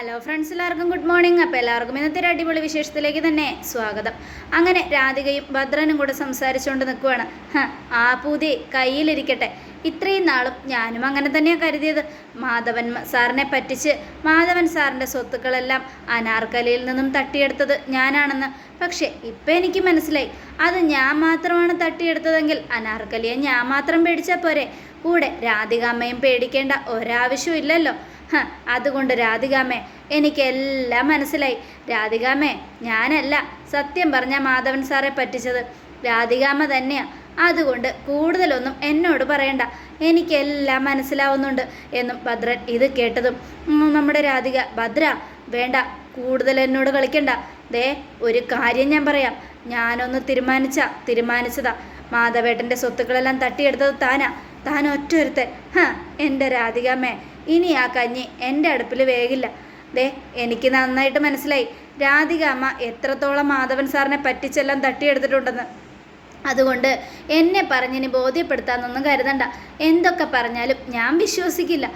Hello friends എല്ലാവർക്കും good morning അപ്പോൾ എല്ലാവർക്കും ഇന്നത്തെ ഒരു അടിപൊളി വിശേഷത്തിലേക്ക് തന്നെ സ്വാഗതം. അങ്ങനെ രാധികയും ഭദ്രനും കൂടെ സംസാരിച്ചുകൊണ്ട് നിൽക്കുവാണ്. ആ പൂതി കയ്യിലിരിക്കട്ടെ. ഇത്രയും നാളും ഞാനും അങ്ങനെ തന്നെയാണ് കരുതിയത്. മാധവൻ സാറിനെ പറ്റിച്ച് മാധവൻ സാറിന്റെ സ്വത്തുക്കളെല്ലാം അനാർക്കലിയിൽ നിന്നും തട്ടിയെടുത്തത് ഞാനാണെന്ന്. പക്ഷേ ഇപ്പം എനിക്ക് മനസ്സിലായി. അത് ഞാൻ മാത്രമാണ് തട്ടിയെടുത്തതെങ്കിൽ അനാർക്കലിയെ ഞാൻ മാത്രം പേടിച്ചാൽ പോരെ. കൂടെ രാധികാമ്മയും പേടിക്കേണ്ട ഒരാവശ്യവും ഇല്ലല്ലോ. അതുകൊണ്ട് രാധികാമേ എനിക്കെല്ലാം മനസ്സിലായി. രാധികാമേ ഞാനല്ല സത്യം പറഞ്ഞ മാധവൻ സാറെ പറ്റിച്ചത്. രാധികാമ തന്നെയാ. അതുകൊണ്ട് കൂടുതലൊന്നും എന്നോട് പറയണ്ട. എനിക്കെല്ലാം മനസ്സിലാവുന്നുണ്ട് എന്നും ഭദ്രൻ ഇത് കേട്ടതും. നമ്മുടെ രാധിക ഭദ്ര വേണ്ട കൂടുതൽ എന്നോട് കളിക്കണ്ട. ദേ ഒരു കാര്യം ഞാൻ പറയാം. ഞാനൊന്ന് തീരുമാനിച്ച തീരുമാനിച്ചതാ. മാധവേട്ടന്റെ സ്വത്തുക്കളെല്ലാം തട്ടിയെടുത്തത് താനാ. താൻ ഒറ്റൊരുത്തൻ. ഹ എന്റെ രാധികാമ്മേ ഇനി ആ കഞ്ഞി എന്റെ അടുപ്പിൽ വേകില്ല. ദേ എനിക്ക് നന്നായിട്ട് മനസ്സിലായി. രാധിക അമ്മ എത്രത്തോളം മാധവൻ സാറിനെ പറ്റിച്ചെല്ലാം തട്ടിയെടുത്തിട്ടുണ്ടെന്ന്. അതുകൊണ്ട് എന്നെ പറഞ്ഞിനി ബോധ്യപ്പെടുത്താമെന്നൊന്നും കരുതണ്ട. എന്തൊക്കെ പറഞ്ഞാലും ഞാൻ വിശ്വസിക്കില്ല.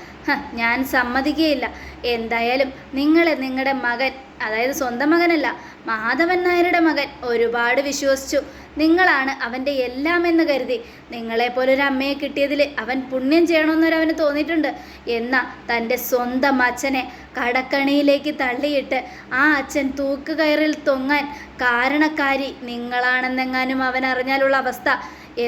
ഞാൻ സമ്മതിക്കുകയില്ല എന്തായാലും നിങ്ങളെ നിങ്ങളുടെ മകൻ അതായത് സ്വന്തം മകനല്ല മാധവൻ നായരുടെ മകൻ ഒരുപാട് വിശ്വസിച്ചു. നിങ്ങളാണ് അവന്റെ എല്ലാം എന്ന് കരുതി നിങ്ങളെപ്പോലൊരു അമ്മയെ കിട്ടിയതിൽ അവൻ പുണ്യം ചെയ്യണമെന്നൊരു അവന് തോന്നിയിട്ടുണ്ട്. എന്നാൽ തന്റെ സ്വന്തം അച്ഛനെ കടക്കണിയിലേക്ക് തള്ളിയിട്ട് ആ അച്ഛൻ തൂക്കുകയറിൽ തൊങ്ങാൻ കാരണക്കാരി നിങ്ങളാണെന്നെങ്ങാനും അവൻ അറിഞ്ഞാലുള്ള അവസ്ഥ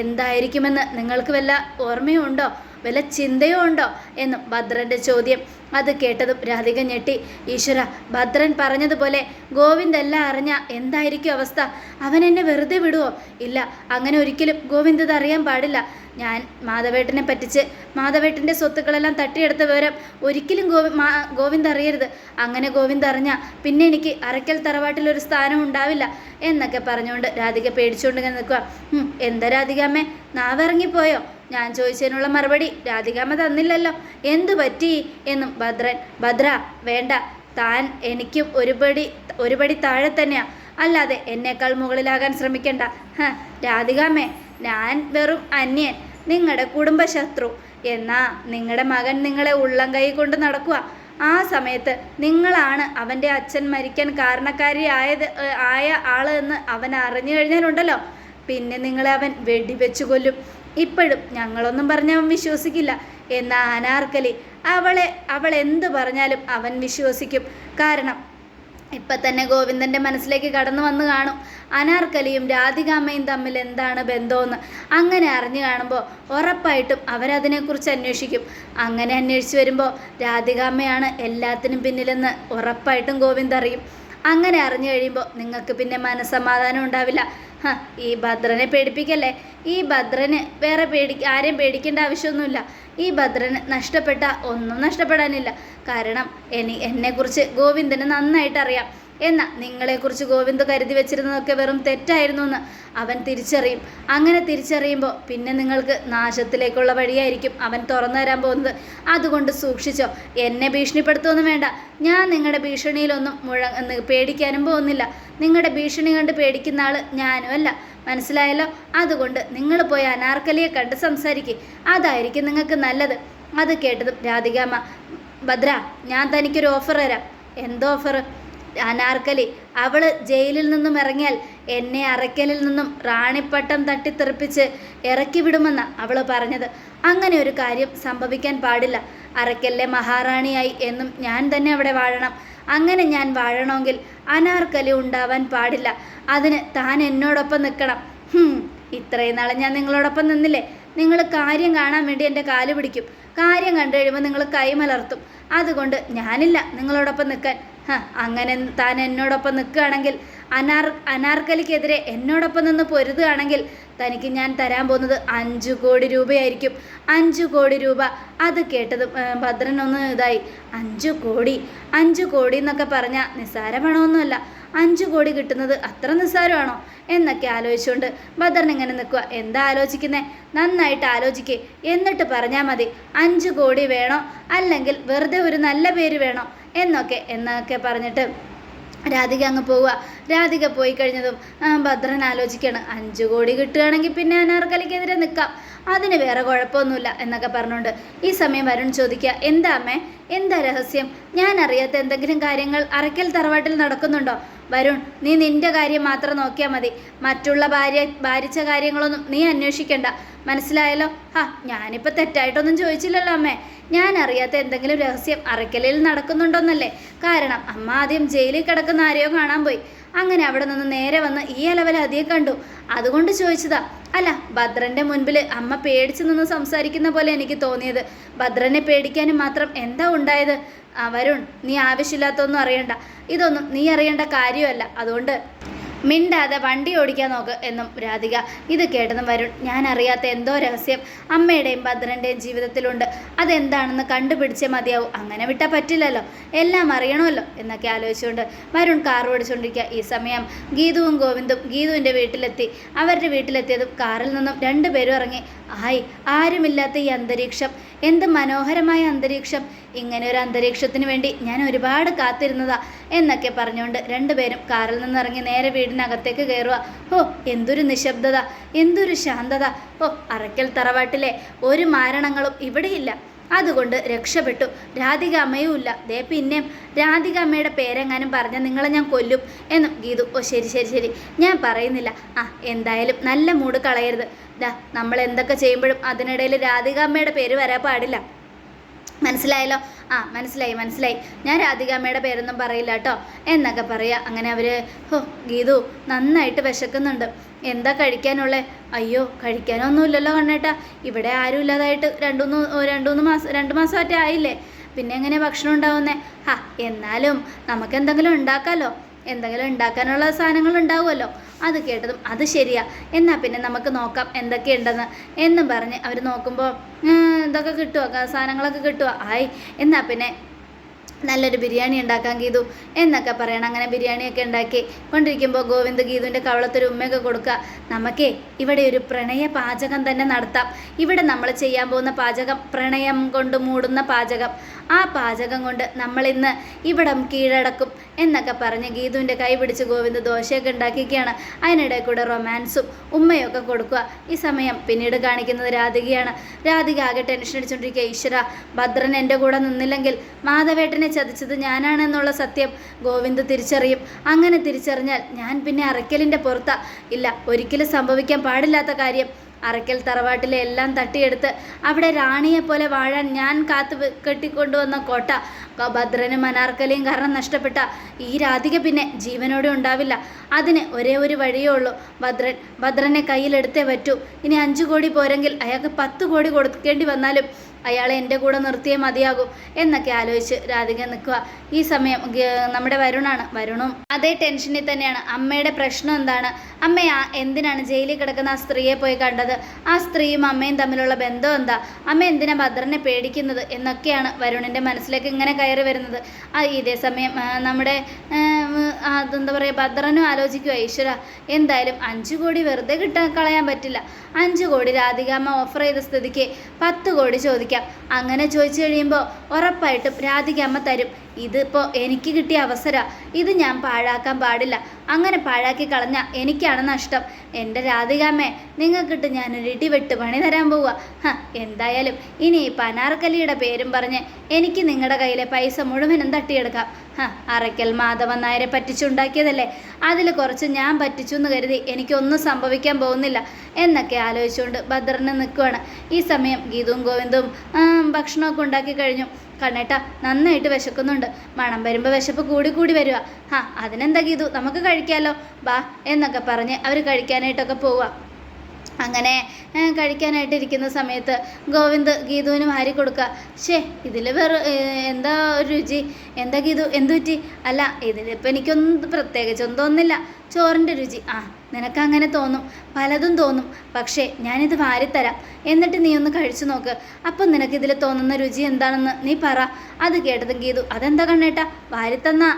എന്തായിരിക്കുമെന്ന് നിങ്ങൾക്ക് വല്ല ഓർമ്മയുണ്ടോ? വല്ല ചിന്തയോ ഉണ്ടോ എന്നും ഭദ്രന്റെ ചോദ്യം അത് കേട്ടതും രാധിക ഞെട്ടി. ഈശ്വര ഭദ്രൻ പറഞ്ഞതുപോലെ ഗോവിന്ദ് എല്ലാം അറിഞ്ഞ എന്തായിരിക്കും അവസ്ഥ? അവൻ എന്നെ വെറുതെ വിടുവോ? ഇല്ല അങ്ങനെ ഒരിക്കലും ഗോവിന്ദ് അറിയാൻ പാടില്ല. ഞാൻ മാധവേട്ടനെ പറ്റിച്ച് മാധവേട്ടന്റെ സ്വത്തുക്കളെല്ലാം തട്ടിയെടുത്ത വിവരം ഒരിക്കലും ഗോവി മാ ഗോവിന്ദ് അറിയരുത്. അങ്ങനെ ഗോവിന്ദ് അറിഞ്ഞ പിന്നെ എനിക്ക് അരക്കൽ തറവാട്ടിൽ ഒരു സ്ഥാനം ഉണ്ടാവില്ല എന്നൊക്കെ പറഞ്ഞുകൊണ്ട് രാധിക പേടിച്ചുകൊണ്ട് ഇങ്ങനെ നിൽക്കുക "ഉം, എന്താ രാധികാമ്മേ നാവിറങ്ങിപ്പോയോ? ഞാൻ ചോദിച്ചതിനുള്ള മറുപടി രാധികാമ്മ തന്നില്ലല്ലോ. എന്തു പറ്റി? എന്നും ഭദ്രൻ ഭദ്ര വേണ്ട. താൻ എനിക്കും ഒരുപടി ഒരുപടി താഴെ തന്നെയാ. അല്ലാതെ എന്നേക്കാൾ മുകളിലാകാൻ ശ്രമിക്കണ്ട. ഹ, ഞാൻ വെറും അന്യൻ നിങ്ങളുടെ കുടുംബശത്രു. എന്നാ നിങ്ങളുടെ മകൻ നിങ്ങളെ ഉള്ളം കൈ കൊണ്ട് നടക്കുക ആ സമയത്ത് നിങ്ങളാണ് അവന്റെ അച്ഛൻ മരിക്കാൻ കാരണക്കാരി ആയത് ആയ ആൾ എന്ന് അവൻ അറിഞ്ഞു കഴിഞ്ഞാലുണ്ടല്ലോ. പിന്നെ നിങ്ങളെ അവൻ വെടിവെച്ചു കൊല്ലും. ഇപ്പോഴും ഞങ്ങളൊന്നും പറഞ്ഞ് അവൻ വിശ്വസിക്കില്ല. എന്ന അനാർക്കലി അവളെ അവൾ എന്ത് പറഞ്ഞാലും അവൻ വിശ്വസിക്കും. കാരണം ഇപ്പം തന്നെ ഗോവിന്ദന്റെ മനസ്സിലേക്ക് കടന്നു വന്ന് കാണും. അനാർക്കലിയും രാധികാമ്മയും തമ്മിൽ എന്താണ് ബന്ധമെന്ന് അങ്ങനെ അറിഞ്ഞു കാണുമ്പോൾ ഉറപ്പായിട്ടും അവരതിനെക്കുറിച്ച് അന്വേഷിക്കും. അങ്ങനെ അന്വേഷിച്ച് വരുമ്പോൾ രാധികാമ്മയാണ് എല്ലാത്തിനും പിന്നിലെന്ന് ഉറപ്പായിട്ടും ഗോവിന്ദ് അറിയും. അങ്ങനെ അറിഞ്ഞു കഴിയുമ്പോൾ നിങ്ങൾക്ക് പിന്നെ മനസ്സമാധാനം ഉണ്ടാവില്ല. ഈ ഭദ്രനെ പേടിപ്പിക്കല്ലേ? ഈ ഭദ്രന് വേറെ പേടി ആരെയും പേടിക്കേണ്ട ആവശ്യമൊന്നുമില്ല. ഈ ഭദ്രന് നഷ്ടപ്പെട്ട ഒന്നും നഷ്ടപ്പെടാനില്ല. കാരണം എനി എന്നെക്കുറിച്ച് ഗോവിന്ദന് നന്നായിട്ട് അറിയാം എന്നാൽ നിങ്ങളെക്കുറിച്ച് ഗോവിന്ദ് കരുതി വെച്ചിരുന്നതൊക്കെ വെറും തെറ്റായിരുന്നു എന്ന് അവൻ തിരിച്ചറിയും. അങ്ങനെ തിരിച്ചറിയുമ്പോൾ പിന്നെ നിങ്ങൾക്ക് നാശത്തിലേക്കുള്ള വഴിയായിരിക്കും അവൻ തുറന്നു തരാൻ പോകുന്നത്. അതുകൊണ്ട് സൂക്ഷിച്ചോ എന്നെ ഭീഷണിപ്പെടുത്തുമൊന്നും വേണ്ട. ഞാൻ നിങ്ങളുടെ ഭീഷണിയിലൊന്നും മുഴ എന്ന് പേടിക്കാനും പോകുന്നില്ല. നിങ്ങളുടെ ഭീഷണി കണ്ട് പേടിക്കുന്ന ആൾ ഞാനും അല്ല. മനസ്സിലായല്ലോ? അതുകൊണ്ട് നിങ്ങൾ പോയി അനാർക്കലിയെ കണ്ട് സംസാരിക്കുക അതായിരിക്കും നിങ്ങൾക്ക് നല്ലത്. അത് കേട്ടതും രാധികാമ്മ ഭദ്ര ഞാൻ തനിക്കൊരു ഓഫർ തരാം. എന്തോ ഓഫർ അനാർക്കലി. അവൾ ജയിലിൽ നിന്നും ഇറങ്ങിയാൽ എന്നെ അറയ്ക്കലിൽ നിന്നും റാണിപ്പട്ടം തട്ടിത്തെറിപ്പിച്ച് ഇറക്കി വിടുമെന്ന അവൾ പറഞ്ഞത്. അങ്ങനെ ഒരു കാര്യം സംഭവിക്കാൻ പാടില്ല. അറയ്ക്കലിലെ മഹാറാണിയായി എന്നും ഞാൻ തന്നെ അവിടെ വാഴണം. അങ്ങനെ ഞാൻ വാഴണമെങ്കിൽ അനാർക്കലി ഉണ്ടാവാൻ പാടില്ല. അതിന് താൻ എന്നോടൊപ്പം നിൽക്കണം. ഇത്രയും നാളെ ഞാൻ നിങ്ങളോടൊപ്പം നിന്നില്ലേ? നിങ്ങൾ കാര്യം കാണാൻ വേണ്ടി എന്റെ കാൽ പിടിക്കും. കാര്യം കണ്ടു കഴിയുമ്പോൾ നിങ്ങൾ കൈമലർത്തും. അതുകൊണ്ട് ഞാനില്ല നിങ്ങളോടൊപ്പം നിൽക്കാൻ. അങ്ങനെ താൻ എന്നോടൊപ്പം നിൽക്കുകയാണെങ്കിൽ അനാർ അനാർക്കലിക്കെതിരെ എന്നോടൊപ്പം നിന്ന് പൊരുതുകയാണെങ്കിൽ തനിക്ക് ഞാൻ തരാൻ പോകുന്നത് അഞ്ച് കോടി രൂപയായിരിക്കും. അഞ്ച് കോടി രൂപ. അത് കേട്ടത് ഭദ്രൻ ഒന്ന് ഇതായി. അഞ്ച് കോടി. അഞ്ച് കോടി എന്നൊക്കെ പറഞ്ഞാൽ നിസ്സാര പണമൊന്നുമല്ല. അഞ്ച് കോടി കിട്ടുന്നത് അത്ര നിസ്സാരമാണോ? എന്നൊക്കെ ആലോചിച്ചുകൊണ്ട് ഭദ്രൻ ഇങ്ങനെ നിൽക്കുക എന്താ ആലോചിക്കുന്നേ? നന്നായിട്ട് ആലോചിക്കേ. എന്നിട്ട് പറഞ്ഞാൽ മതി അഞ്ച് കോടി വേണോ? അല്ലെങ്കിൽ വെറുതെ ഒരു നല്ല പേര് വേണോ? എന്നൊക്കെ എന്നൊക്കെ പറഞ്ഞിട്ട് രാധിക അങ്ങ് പോവുക. രാധിക പോയി കഴിഞ്ഞതും ഭദ്രൻ ആലോചിക്കുകയാണ്. അഞ്ച് കോടി കിട്ടുകയാണെങ്കിൽ പിന്നെ അനാർക്കലിക്കെതിരെ നിൽക്കാം. അതിന് വേറെ കുഴപ്പമൊന്നുമില്ല എന്നൊക്കെ പറഞ്ഞുകൊണ്ട് ഈ സമയം വരുൺ ചോദിക്കുക എന്താ അമ്മേ? എന്താ രഹസ്യം? ഞാൻ അറിയാത്ത എന്തെങ്കിലും കാര്യങ്ങൾ അറയ്ക്കൽ തറവാട്ടിൽ നടക്കുന്നുണ്ടോ? വരുൺ നീ നിന്റെ കാര്യം മാത്രം നോക്കിയാൽ മതി. മറ്റുള്ള ഭാര്യ ഭാരിച്ച കാര്യങ്ങളൊന്നും നീ അന്വേഷിക്കണ്ട. മനസ്സിലായല്ലോ? ഹാ ഞാനിപ്പോൾ തെറ്റായിട്ടൊന്നും ചോദിച്ചില്ലല്ലോ അമ്മേ. ഞാൻ അറിയാത്ത എന്തെങ്കിലും രഹസ്യം അറയ്ക്കലിൽ നടക്കുന്നുണ്ടോന്നല്ലേ. കാരണം അമ്മ ആദ്യം ജയിലിൽ കിടക്കുന്ന ആരെയോ കാണാൻ പോയി. അങ്ങനെ അവിടെ നിന്ന് നേരെ വന്ന് ഈ അലവലാതിയെ കണ്ടു. അതുകൊണ്ട് ചോദിച്ചതാ. അല്ല ഭദ്രന്റെ മുൻപിൽ അമ്മ പേടിച്ചു നിന്ന് സംസാരിക്കുന്ന പോലെ എനിക്ക് തോന്നിയത്. ഭദ്രനെ പേടിക്കാനും മാത്രം എന്താ ഉണ്ടായത്? ആ വരുൺ നീ ആവശ്യമില്ലാത്തൊന്നും അറിയണ്ട. ഇതൊന്നും നീ അറിയേണ്ട കാര്യമല്ല. അതുകൊണ്ട് മിണ്ടാതെ വണ്ടി ഓടിക്കാൻ നോക്ക് എന്നും രാധിക ഇത് കേട്ടതും വരുൺ ഞാൻ അറിയാത്ത എന്തോ രഹസ്യം അമ്മയുടെയും ഭദ്രന്റെയും ജീവിതത്തിലുണ്ട്. അതെന്താണെന്ന് കണ്ടുപിടിച്ചേ മതിയാവും. അങ്ങനെ വിട്ടാൽ പറ്റില്ലല്ലോ. എല്ലാം അറിയണമല്ലോ എന്നൊക്കെ ആലോചിച്ചുകൊണ്ട് വരുൺ കാർ ഓടിച്ചുകൊണ്ടിരിക്കുക ഈ സമയം ഗീതുവും ഗോവിന്ദും ഗീതുവിന്റെ വീട്ടിലെത്തി. അവരുടെ വീട്ടിലെത്തിയതും കാറിൽ നിന്നും രണ്ടുപേരും ഇറങ്ങി ആയി. ആരുമില്ലാത്ത ഈ അന്തരീക്ഷം. എന്ത് മനോഹരമായ അന്തരീക്ഷം. ഇങ്ങനെ ഒരു അന്തരീക്ഷത്തിന് വേണ്ടി ഞാൻ ഒരുപാട് കാത്തിരുന്നതാ എന്നൊക്കെ പറഞ്ഞുകൊണ്ട് രണ്ടുപേരും കാറിൽ നിന്നിറങ്ങി നേരെ വീടിനകത്തേക്ക് കയറുക. ഓ എന്തൊരു നിശബ്ദത. എന്തൊരു ശാന്തത. ഓ അറയ്ക്കൽ തറവാട്ടിലെ ഒരു മാരണങ്ങളും ഇവിടെയില്ല. അതുകൊണ്ട് രക്ഷപ്പെട്ടു. രാധിക അമ്മയും ഇല്ല. ദേ പിന്നെയും രാധിക അമ്മയുടെ പേരെങ്ങാനും പറഞ്ഞാൽ നിങ്ങളെ ഞാൻ കൊല്ലും എന്നും ഗീതു ഓ ശരി ശരി ശരി. ഞാൻ പറയുന്നില്ല. ആ എന്തായാലും നല്ല മൂട് കളയരുത്. ദാ നമ്മൾ എന്തൊക്കെ ചെയ്യുമ്പോഴും അതിനിടയിൽ രാധിക അമ്മയുടെ പേര് വരാൻ പാടില്ല. മനസ്സിലായല്ലോ? ആ മനസ്സിലായി മനസ്സിലായി. ഞാൻ രാധികാമ്മയുടെ പേരൊന്നും പറയില്ല കേട്ടോ എന്നൊക്കെ പറയുക അങ്ങനെ അവർ ഹോ ഗീതു നന്നായിട്ട് വിശക്കുന്നുണ്ട്. എന്താ കഴിക്കാനുള്ളത് അയ്യോ കഴിക്കാനൊന്നുമില്ലല്ലോ കണ്ണേട്ടാ. ഇവിടെ ആരും ഇല്ലാതായിട്ട് രണ്ടുമൂന്ന് രണ്ടുമൂന്ന് രണ്ടു മൂന്ന് മാസം രണ്ട് മാസമായിട്ട് ആയില്ലേ? പിന്നെ എങ്ങനെ ഭക്ഷണം ഉണ്ടാവുന്നേ? ഹാ എന്നാലും നമുക്ക് എന്തെങ്കിലും ഉണ്ടാക്കാമല്ലോ എന്തെങ്കിലും ഉണ്ടാക്കാനുള്ള സാധനങ്ങൾ ഉണ്ടാവുമല്ലോ. അത് കേട്ടതും അത് ശരിയാ. എന്നാൽ പിന്നെ നമുക്ക് നോക്കാം എന്തൊക്കെയുണ്ടെന്ന്. എന്നും പറഞ്ഞ് അവർ നോക്കുമ്പോൾ ഇതൊക്കെ കിട്ടുമോ സാധനങ്ങളൊക്കെ കിട്ടുമോ ആയി എന്നാൽ പിന്നെ നല്ലൊരു ബിരിയാണി ഉണ്ടാക്കാൻ ഗീതു എന്നൊക്കെ പറയണം. അങ്ങനെ ബിരിയാണിയൊക്കെ ഉണ്ടാക്കി കൊണ്ടിരിക്കുമ്പോൾ ഗോവിന്ദ് ഗീതുവിന്റെ കവളത്തൊരു ഉമ്മയൊക്കെ കൊടുക്കുക. നമുക്കേ ഇവിടെ ഒരു പ്രണയ പാചകം തന്നെ നടത്താം. ഇവിടെ നമ്മൾ ചെയ്യാൻ പോകുന്ന പാചകം പ്രണയം കൊണ്ട് മൂടുന്ന പാചകം. ആ പാചകം കൊണ്ട് നമ്മളിന്ന് ഇവിടം കീഴടക്കും എന്നൊക്കെ പറഞ്ഞ് ഗീതുവിന്റെ കൈ പിടിച്ച് ഗോവിന്ദ് ദോശയൊക്കെ ഉണ്ടാക്കിയൊക്കെയാണ് അതിനിടെ കൂടെ റൊമാൻസും ഉമ്മയൊക്കെ കൊടുക്കുക. ഈ സമയം പിന്നീട് കാണിക്കുന്നത് രാധികയാണ്. രാധിക ആകെ ടെൻഷൻ അടിച്ചുകൊണ്ടിരിക്കുക ഈശ്വര ഭദ്രൻ എന്റെ കൂടെ നിന്നില്ലെങ്കിൽ മാധവേട്ടനെ ചതിച്ചത് ഞാനാണെന്നുള്ള സത്യം ഗോവിന്ദ് തിരിച്ചറിയും. അങ്ങനെ തിരിച്ചറിഞ്ഞാൽ ഞാൻ പിന്നെ അറയ്ക്കലിന്റെ പുറത്താ. ഇല്ല ഒരിക്കലും സംഭവിക്കാൻ പാടില്ലാത്ത കാര്യം. അറയ്ക്കൽ തറവാട്ടിലെ എല്ലാം തട്ടിയെടുത്ത് അവിടെ റാണിയെ പോലെ വാഴാൻ ഞാൻ കാത്തു കെട്ടിക്കൊണ്ടുവന്ന കോട്ട ഭദ്രനും അനാർക്കലിയും കാരണം നഷ്ടപ്പെട്ട ഈ രാധിക പിന്നെ ജീവനോടെ ഉണ്ടാവില്ല. അതിന് ഒരേ ഒരു വഴിയേ ഉള്ളൂ. ഭദ്രൻ ഭദ്രനെ കയ്യിലെടുത്തേ പറ്റൂ. ഇനി അഞ്ചു കോടി പോരെങ്കിൽ അയാൾക്ക് പത്ത് കോടി കൊടുക്കേണ്ടി വന്നാലും അയാളെ എന്റെ കൂടെ നിർത്തിയേ മതിയാകും എന്നൊക്കെ ആലോചിച്ച് രാധിക നിൽക്കുക. ഈ സമയം നമ്മുടെ വരുണാണ്. വരുണും അതേ ടെൻഷനിൽ തന്നെയാണ്. അമ്മയുടെ പ്രശ്നം എന്താണ്? അമ്മ എന്തിനാണ് ജയിലിൽ കിടക്കുന്ന ആ സ്ത്രീയെ പോയി കണ്ടത്? ആ സ്ത്രീയും അമ്മയും തമ്മിലുള്ള ബന്ധം എന്താ? അമ്മ എന്തിനാ ഭദ്രനെ പേടിക്കുന്നത് എന്നൊക്കെയാണ് വരുണിന്റെ മനസ്സിലേക്ക് ഇങ്ങനെ കയറി വരുന്നത്. ആ ഇതേ സമയം നമ്മുടെ അതെന്താ പറയുക ഭദ്രനും ആലോചിക്കുക ഈശ്വര എന്തായാലും അഞ്ച് കോടി വെറുതെ കിട്ടാൻ കളയാൻ പറ്റില്ല. അഞ്ച് കോടി രാധികാമ്മ ഓഫർ ചെയ്ത സ്ഥിതിക്ക് പത്ത് കോടി ചോദിക്കാം അങ്ങനെ ചോദിച്ചു കഴിയുമ്പോൾ ഉറപ്പായിട്ടും രാധികാമ്മ തരും. ഇതിപ്പോൾ എനിക്ക് കിട്ടിയ അവസര. ഇത് ഞാൻ പാഴാക്കാൻ പാടില്ല. അങ്ങനെ പാഴാക്കി കളഞ്ഞ എനിക്കാണ് നഷ്ടം. എന്റെ രാധികാമ്മേ നിങ്ങൾക്കിട്ട് ഞാനൊരു ഇടിവെട്ട് പണി തരാൻ പോവുക ഹ എന്തായാലും ഇനി ഈ പനാർക്കലിയുടെ പേരും പറഞ്ഞ് എനിക്ക് നിങ്ങളുടെ കയ്യിലെ പൈസ മുഴുവനും തട്ടിയെടുക്കാം. ഹ അറയ്ക്കൽ മാധവൻ നായരെ പറ്റിച്ചുണ്ടാക്കിയതല്ലേ അതിൽ കുറച്ച് ഞാൻ പറ്റിച്ചു എന്ന് കരുതി എനിക്കൊന്നും സംഭവിക്കാൻ പോകുന്നില്ല. എന്നൊക്കെ ആലോചിച്ചുകൊണ്ട് ഭദ്രനെ നിൽക്കുവാണ് ഈ സമയം ഗീതും ഗോവിന്ദും ഭക്ഷണമൊക്കെ ഉണ്ടാക്കി കഴിഞ്ഞു. കണ്ണേട്ട നന്നായിട്ട് വിശക്കുന്നുണ്ട്. മണം വരുമ്പോൾ വിശപ്പ് കൂടി കൂടി വരിക. ആ അതിനെന്താ ഗീതു? നമുക്ക് കഴിക്കാമല്ലോ ബാ എന്നൊക്കെ പറഞ്ഞ് അവർ കഴിക്കാനായിട്ടൊക്കെ പോവുക അങ്ങനെ കഴിക്കാനായിട്ട് ഇരിക്കുന്ന സമയത്ത് ഗോവിന്ദ് ഗീതുവിന് വാരി കൊടുക്കുക ഷേ ഇതിൽ വേറെ എന്താ ഒരു രുചി? എന്താ ഗീതു എന്ത് പറ്റി? അല്ല ഇതിലിപ്പോൾ എനിക്കൊന്നും പ്രത്യേകിച്ച് ഒന്നും തോന്നുന്നില്ല ചോറിന്റെ രുചി. ആ നിനക്കങ്ങനെ തോന്നും. പലതും തോന്നും. പക്ഷേ ഞാനിത് വാരിത്തരാം. എന്നിട്ട് നീ ഒന്ന് കഴിച്ചു നോക്ക്. അപ്പം നിനക്കിതിൽ തോന്നുന്ന രുചി എന്താണെന്ന് നീ പറ. അത് കേട്ടതും ഗീതു. അതെന്താ കണ്ണേട്ടാ? വാരിത്തന്നാ.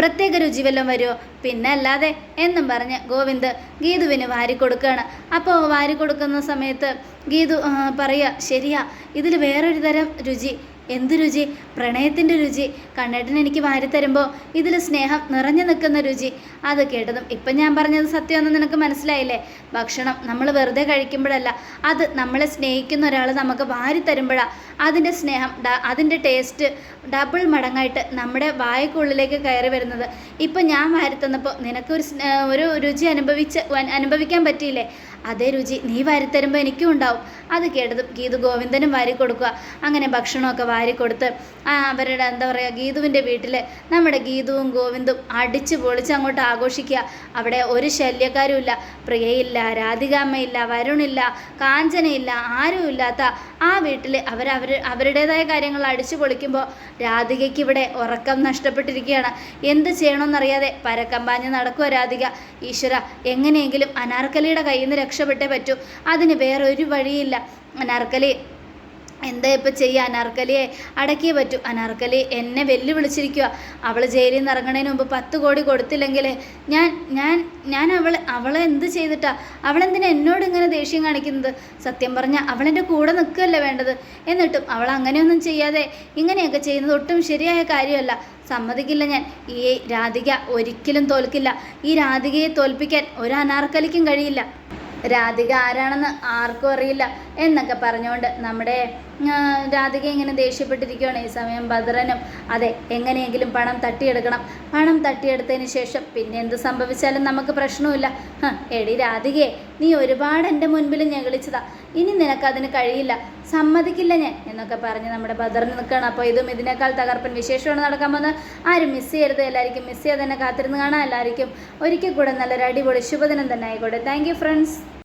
പ്രത്യേക രുചി വല്ലതും വരുമോ പിന്നെ അല്ലാതെ എന്നും പറഞ്ഞ് ഗോവിന്ദ് ഗീതുവിന് വാരി കൊടുക്കുകയാണ് അപ്പോൾ വാരി കൊടുക്കുന്ന സമയത്ത് ഗീതു പറയുക ശരിയാ ഇതിൽ വേറൊരു തരം രുചി. എന്ത് രുചി? പ്രണയത്തിന്റെ രുചി. കണ്ണേട്ടൻ എനിക്ക് വാരി തരുമ്പോൾ ഇതിൽ സ്നേഹം നിറഞ്ഞു നിൽക്കുന്ന രുചി. അത് കേട്ടതും ഇപ്പം ഞാൻ പറഞ്ഞത് സത്യമെന്ന് നിനക്ക് മനസ്സിലായില്ലേ? ഭക്ഷണം നമ്മൾ വെറുതെ കഴിക്കുമ്പോഴല്ല അത് നമ്മളെ സ്നേഹിക്കുന്ന ഒരാൾ നമുക്ക് വാരി തരുമ്പോഴാണ് അതിന്റെ സ്നേഹം അതിന്റെ ടേസ്റ്റ് ഡബിൾ മടങ്ങായിട്ട് നമ്മുടെ വായക്കുള്ളിലേക്ക് കയറി വരുന്നത്. ഇപ്പം ഞാൻ വാരി തന്നപ്പോൾ നിനക്കൊരു ഒരു രുചി അനുഭവിച്ച് അനുഭവിക്കാൻ പറ്റിയില്ലേ? അതേ രുചി നീ വാരിത്തരുമ്പോൾ എനിക്കും ഉണ്ടാവും. അത് കേട്ടതും ഗീതു ഗോവിന്ദനും വാരി കൊടുക്കുക. അങ്ങനെ ഭക്ഷണമൊക്കെ വാരി കൊടുത്ത് അവരുടെ എന്താ പറയുക ഗീതുവിന്റെ വീട്ടിൽ നമ്മുടെ ഗീതുവും ഗോവിന്ദും അടിച്ചു പൊളിച്ച് അങ്ങോട്ട് ആഘോഷിക്കുക. അവിടെ ഒരു ശല്യക്കാരുമില്ല. പ്രിയയില്ല രാധികാമ്മയില്ല വരുണില്ല കാഞ്ചനയില്ല ആരും ഇല്ലാത്ത ആ വീട്ടിൽ അവർ അവരുടേതായ കാര്യങ്ങൾ അടിച്ചു പൊളിക്കുമ്പോൾ രാധികയ്ക്ക് ഇവിടെ ഉറക്കം നഷ്ടപ്പെട്ടിരിക്കുകയാണ്. എന്ത് ചെയ്യണമെന്നറിയാതെ പരക്കം പാഞ്ഞ് നടക്കുക രാധിക. ഈശ്വര എങ്ങനെയെങ്കിലും അനാർക്കലിയുടെ കയ്യിൽ നിന്ന് രക്ഷപ്പെട്ടേ പറ്റൂ. അതിന് വേറെ ഒരു വഴിയില്ല. അനാർക്കലി എന്താ ഇപ്പം ചെയ്യുക അനാർക്കലിയെ അടക്കിയേ പറ്റൂ. അനാർക്കലി എന്നെ വെല്ലുവിളിച്ചിരിക്കുക അവൾ ജയിലിൽ നിന്ന് ഇറങ്ങണതിന് മുമ്പ് പത്ത് കോടി കൊടുത്തില്ലെങ്കിൽ ഞാൻ ഞാൻ ഞാൻ അവൾ അവളെ എന്ത് ചെയ്തിട്ടാ? അവളെന്തിനാ എന്നോട് ഇങ്ങനെ ദേഷ്യം കാണിക്കുന്നത്? സത്യം പറഞ്ഞാൽ അവളെന്റെ കൂടെ നിൽക്കുകയല്ലേ വേണ്ടത്. എന്നിട്ടും അവൾ അങ്ങനെയൊന്നും ചെയ്യാതെ ഇങ്ങനെയൊക്കെ ചെയ്യുന്നത് ഒട്ടും ശരിയായ കാര്യമല്ല. സമ്മതിക്കില്ല ഞാൻ. ഈ രാധിക ഒരിക്കലും തോൽക്കില്ല. ഈ രാധികയെ തോൽപ്പിക്കാൻ ഒരു അനാർക്കലിക്കും കഴിയില്ല. രാധിക ആരാണെന്ന് ആർക്കും അറിയില്ല. എന്നൊക്കെ പറഞ്ഞുകൊണ്ട് നമ്മുടെ രാധിക ഇങ്ങനെ ദേഷ്യപ്പെട്ടിരിക്കുകയാണ് ഈ സമയം ഭദ്രനും. അതെ എങ്ങനെയെങ്കിലും പണം തട്ടിയെടുക്കണം. പണം തട്ടിയെടുത്തതിന് ശേഷം പിന്നെ എന്ത് സംഭവിച്ചാലും നമുക്ക് പ്രശ്നമില്ല എടി രാധികയെ നീ ഒരുപാട് എന്റെ മുൻപിൽ ഞെളിച്ചതാ ഇനി നിനക്കതിന് കഴിയില്ല. സമ്മതിക്കില്ല ഞാൻ എന്നൊക്കെ പറഞ്ഞ് നമ്മുടെ ഭദ്രന് നിൽക്കുകയാണ്. അപ്പോൾ ഇതും ഇതിനേക്കാൾ തകർപ്പൻ വിശേഷമാണ് നടക്കാൻ പോകുന്നത്. ആരും മിസ് ചെയ്യരുത്. എല്ലാവർക്കും മിസ് ചെയ്യാതെ തന്നെ കാത്തിരുന്ന് കാണാം. എല്ലാവർക്കും ഒരിക്കൽ കൂടെ നല്ലൊരു അടിപൊളി ശുഭദിനം തന്നെ ആയിക്കോട്ടെ. Thank friends